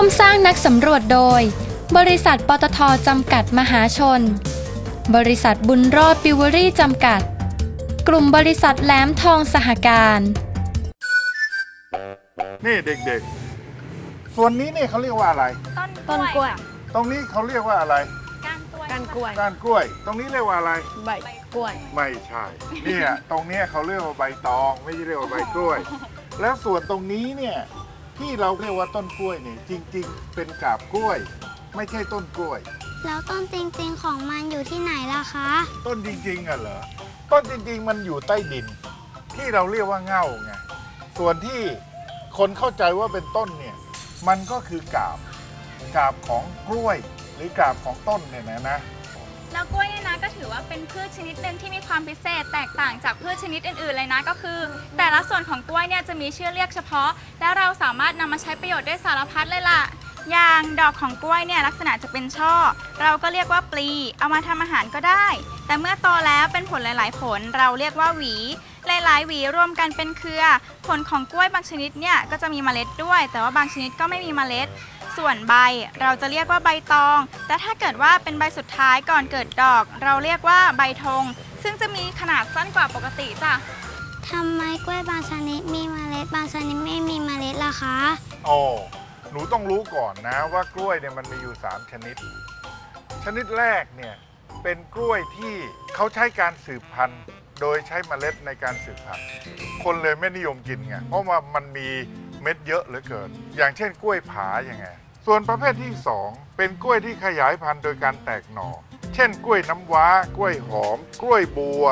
วมสร้างนักสำรวจโดย บริษัทปตทจำกัดมหาชน บริษัทบุญรอดปิวเวอรี่จำกัด กลุ่มบริษัทแหลมทองสหการ นี่เด็กๆ ส่วนนี้นี่เขาเรียกว่าอะไร ต้นต้นกล้วยตรงนี้เขาเรียกว่าอะไรก้านกล้วยการกล้วยก้านกล้วย ตรงนี้เรียกว่าอะไร ใบกล้วย ไม่ใช่ เนี่ย ตรงเนี้ยเขาเรียกว่าใบตอง ไม่ใช่เรียกว่าใบกล้วย แล้วส่วนตรงนี้เนี่ย ที่เราเรียกว่าต้นกล้วยเนี่ยจริง ๆ เป็นกาบกล้วย ไม่ใช่ต้นกล้วย แล้วต้นจริง ๆ ของมันอยู่ที่ไหนล่ะคะ ต้นจริงๆอะเหรอต้นจริง ๆ มันอยู่ใต้ดิน ที่เราเรียกว่าเง่าไงส่วนที่คนเข้าใจว่าเป็นต้นเนี่ยมันก็คือกาบกาบของกล้วย หรือกาบของต้นเนี่ยนะนะ แล้วกล้วยเนี่ยนะก็ถือว่าเป็นพืชชนิดหนึ่งที่มีความพิเศษแตกต่างจากพืชชนิดอื่นๆเลยนะก็คือ แต่ละส่วนของกล้วยเนี่ยจะมีชื่อเรียกเฉพาะ และเราสามารถนำมาใช้ประโยชน์ได้สารพัดเลยล่ะ อย่างดอกของกล้วยเนี่ยลักษณะจะเป็นช่อ เราก็เรียกว่าปลี เอามาทำอาหารก็ได้ แต่เมื่อโตแล้วเป็นผลหลายๆ ผลเราเรียกว่าหวี หลายๆ หวีรวมกันเป็นเครือ ผลของกล้วยบางชนิดเนี่ยก็จะมีเมล็ดด้วย แต่ว่าบางชนิดก็ไม่มีเมล็ด ส่วนใบเราจะเรียกว่าใบตอง แต่ถ้าเกิดว่าเป็นใบสุดท้ายก่อนเกิดดอก เราเรียกว่าใบธง ซึ่งจะมีขนาดสั้นกว่าปกติจ้ะทำไมกล้วยบางชนิดมีเมล็ดบางชนิดไม่มีเมล็ดล่ะคะโอ้หนูต้องรู้ก่อนนะว่ากล้วยเนี่ยมันมีอยู่ 3 ชนิด ชนิดแรกเนี่ยเป็นกล้วยที่เขาใช้การสืบพันธุ์ โดยใช้เมล็ดในการสืบพันธุ์ คนเลยไม่นิยมกินไงเพราะว่ามันมี เม็ดเยอะเหลือเกิน อย่างเช่นกล้วยผาอย่างไง ส่วนประเภทที่ 2 เป็นกล้วยที่ขยายพันธุ์โดยการแตกหน่อ เช่น กล้วยน้ำว้า กล้วยหอม กล้วยบัว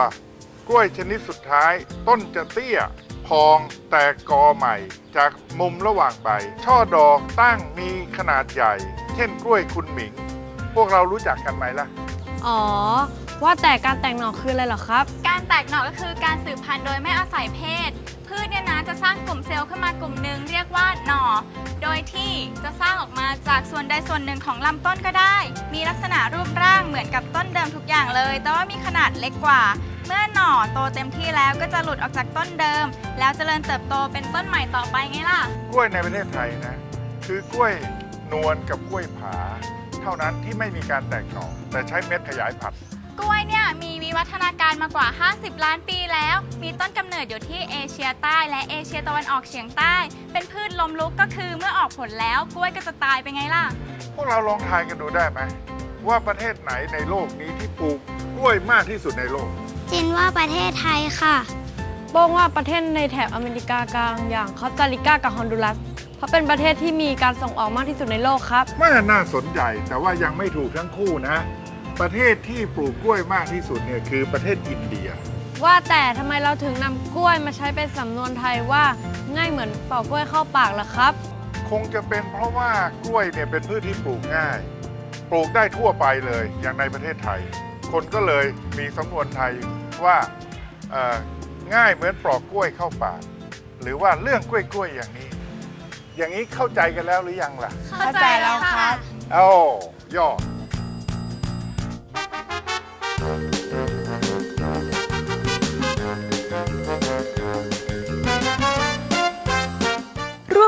กล้วยชนิดสุดท้าย ต้นจะเตี้ย พองแตกกอใหม่ จากมุมระหว่างใบ ช่อดอกตั้งมีขนาดใหญ่ เช่น กล้วยคุณหมิง พวกเรารู้จักกันไหมล่ะ อ๋อ ว่าแต่การแต่งหน่อคืออะไรเหรอครับ การแตกหน่อก็คือการสืบพันธุ์โดยไม่อาศัยเพศ พืชเนี่ยนะจะส ร้างกลุ่มเซลล์ขึ้นมากลุ่มหนึ่งเรียกว่าหน่อ โดยที่จะสร้างออกมาจากส่วนใดส่วนหนึ่งของลำต้นก็ได้ มีลักษณะรูปร่างเหมือนกับต้นเดิมทุกอย่างเลย แต่ว่ามีขนาดเล็กกว่า เมื่อหน่อโตเต็มที่แล้วก็จะหลุดออกจากต้นเดิม แล้วเจริญเติบโตเป็นต้นใหม่ต่อไปไงล่ะ กล้วยในประเทศไทยนะ คือกล้วยนวลกับกล้วยผา เท่านั้นที่ไม่มีการแตกหน่อแต่ใช้เม็ดขยายพันธุ์ กล้วยเนี่ยมี วิวัฒนาการมากว่า 50 ล้านปีแล้ว มีต้นกำเนิดอยู่ที่เอเชียใต้และเอเชียตะวันออกเฉียงใต้ เป็นพืชลมลุกก็คือเมื่อออกผลแล้วกล้วยก็จะตายไปไงล่ะ พวกเราลองทายกันดูได้ไหมว่าประเทศไหนในโลกนี้ที่ปลูกกล้วยมากที่สุดในโลก จินว่าประเทศไทยค่ะโป้งว่าประเทศในแถบอเมริกากลางอย่างคอสตาริกากับฮอนดูรัส เพราะเป็นประเทศที่มีการส่งออกมากที่สุดในโลกครับ ไม่น่าสนใจแต่ว่ายังไม่ถูกทั้งคู่นะ ประเทศที่ปลูกกล้วยมากที่สุดเนี่ยคือประเทศอินเดีย ว่าแต่ทำไมเราถึงนำกล้วยมาใช้เป็นสำนวนไทยว่า ง่ายเหมือนเป่ากล้วยเข้าปากล่ะครับ คงจะเป็นเพราะว่ากล้วยเนี่ยเป็นพืชที่ปลูกง่าย ปลูกได้ทั่วไปเลยอย่างในประเทศไทย คนก็เลยมีสำนวนไทยว่าเอ่อง่ายเหมือนปลอกกล้วยเข้าปาก หรือว่าเรื่องกล้วยๆอย่างนี้ อย่างนี้เข้าใจกันแล้วหรือยังล่ะ เข้าใจแล้วครับเอ้าย่อร่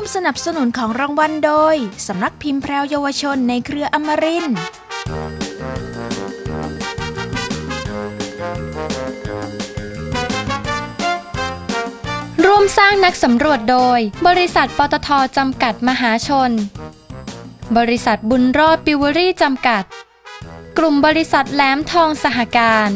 วมสนับสนุนของรางวัลโดย สำนักพิมพ์แพรวเยาวชนในเครืออมรินทร์ร่วมสร้างนักสำรวจโดย บริษัทปตทจำกัดมหาชน บริษัทบุญรอดปิวเวอรี่จำกัด กลุ่มบริษัทแหลมทองสหการ